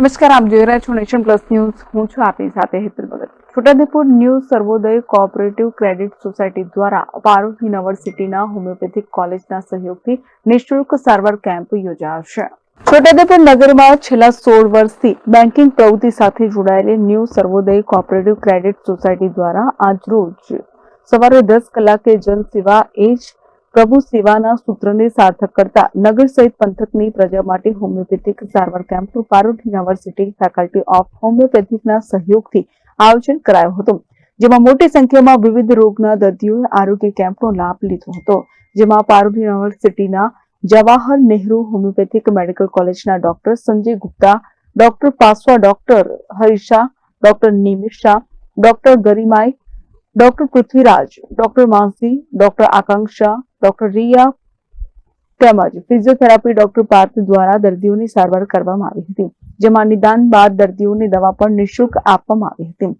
નમસ્કાર, આપ જોઈ રહ્યા છો નેશન પ્લસ ન્યૂઝ. હું છું આપની સાથે Hetul Bhagat. Chhotaudepur new Sarvodaya cooperative credit society દ્વારા પારૂલ યુનિવર્સિટીના હોમિયોપેથિક કોલેજના સહયોગથી નિઃશુલ્ક સારવાર કેમ્પ યોજાશે. છોટાઉદેપુર નગરમાં છેલ્લા સોળ વર્ષથી બેન્કિંગ પ્રવૃત્તિ સાથે જોડાયેલી new Sarvodaya cooperative credit society દ્વારા આજરોજ સવારે દસ કલાકે જન સેવા એ પ્રભુ સેવાના સૂત્રને સાર્થક કરતા નગર સહિત પંથકની પ્રજા માટે હોમિયોપેથિક સારવાર કેમ્પનું પારૂલ યુનિવર્સિટી ફેકલ્ટી ઓફ હોમિયોપેથિકના સહયોગથી આયોજન કરાયું હતું, જેમાં મોટી સંખ્યામાં વિવિધ રોગના દર્દીઓએ આરોગ્ય કેમ્પનો લાભ લીધો હતો, જેમાં પારૂલ યુનિવર્સિટીના જવાહર નહેરુ હોમિયોપેથિક મેડિકલ કોલેજના doctor Sanjay Gupta, doctor Paswa, doctor Harisha, doctor Nimisha, doctor ગરિમાઈ, doctor Prithviraj, doctor Mansi, doctor Akanksha doctor Riya તેમજ ફિઝિયોથેરાપી ડોક્ટર પાર્થ દ્વારા દર્દીઓની સારવાર કરવામાં આવી હતી, જેમાં નિદાન બાદ દર્દીઓની દવા પણ નિઃશુલ્ક આપવામાં આવી હતી.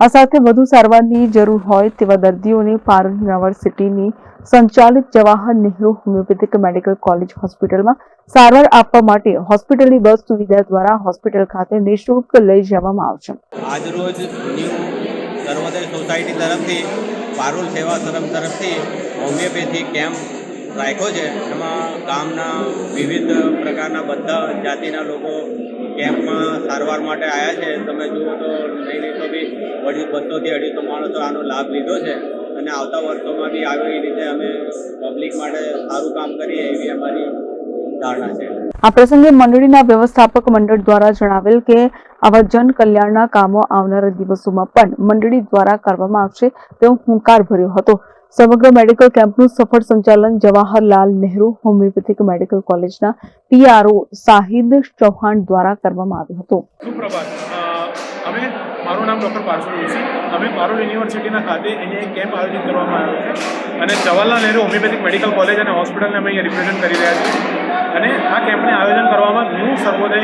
આ સાથે વધુ સારવારની જરૂર હોય તેવા દર્દીઓને પારુલ યુનિવર્સિટીની સંચાલિત Jawahar Nehru homeopathic medical college હોસ્પિટલમાં સારવાર આપવા માટે હોસ્પિટલની બસ સુવિધા દ્વારા હોસ્પિટલ ખાતે નિઃશુલ્ક લઈ જવામાં આવશે. આજરોજ ન્યૂ સર્વોદય સોસાયટી તરફથી પારુલ સેવા તરફથી હોમિયોપેથી કેમ્પ રાખ્યો છે. એમાં ગામના વિવિધ પ્રકારના બધા જાતિના લોકો કેમ્પમાં સારવાર માટે આવ્યા છે. તમે જુઓ તો નહીં નહીં, તો બી અઢી બસોથી અઢીસો માણસો આનો લાભ લીધો છે. અને આવતા વર્ષોમાં બી આવી રીતે અમે પબ્લિક માટે સારું કામ કરીએ એવી અમારી ધારણા છે. આ પ્રસંગે મંડળીના વ્યવસ્થાપક મંડળ દ્વારા જણાવેલ કે આવા જન કલ્યાણના કામો આવનારા દિવસોમાં પણ મંડળી દ્વારા કરવામાં આવશે તેવો હુંકાર ભર્યો હતો. સમગ્ર મેડિકલ કેમ્પનું સફળ સંચાલન જવાહરલાલ નહેરુ હોમિયોપેથિક મેડિકલ કોલેજના પીઆરઓ સાહિદ ચૌહાણ દ્વારા કરવામાં આવ્યું હતું. અમે, મારું નામ ડૉક્ટર પાર્સુ જોશી. અમે પારોલ યુનિવર્સિટીના ખાતે અહીંયા એક કેમ્પ આયોજિત કરવામાં આવ્યો છે. અને Jawaharlal Nehru homeopathic medical college અને હોસ્પિટલને અમે અહીંયા રિપ્રેઝેન્ટ કરી રહ્યા છીએ. અને આ કેમ્પને આયોજન કરવામાં new Sarvodaya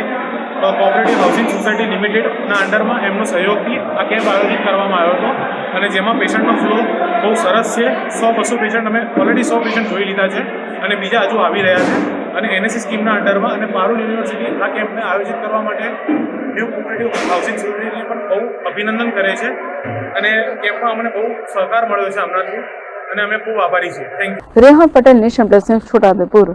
cooperative housing society લિમિટેડના અંડરમાં એમનો સહયોગથી આ કેમ્પ આયોજિત કરવામાં આવ્યો હતો. અને જેમાં પેશન્ટનો ફ્લો બહુ સરસ છે. સો બસો પેશન્ટ અમે ઓલરેડી સો પેશન્ટ જોઈ લીધા છે અને બીજા હજુ આવી રહ્યા છે. અને એનએસસી સ્કીમના અંડરમાં અને પારુલ યુનિવર્સિટી આ કેમ્પને આયોજિત કરવા માટે ન્યૂ કોઓપરેટિવ હાઉસિંગ સોસાયટીને પણ બહુ અભિનંદન કરે છે. અને કેમ્પમાં અમને બહુ સહકાર મળ્યો છે હમણાંથી. અને અમે ખૂબ આભારી છીએ. Thank you Reha Patel nation plus Chhotaudepur.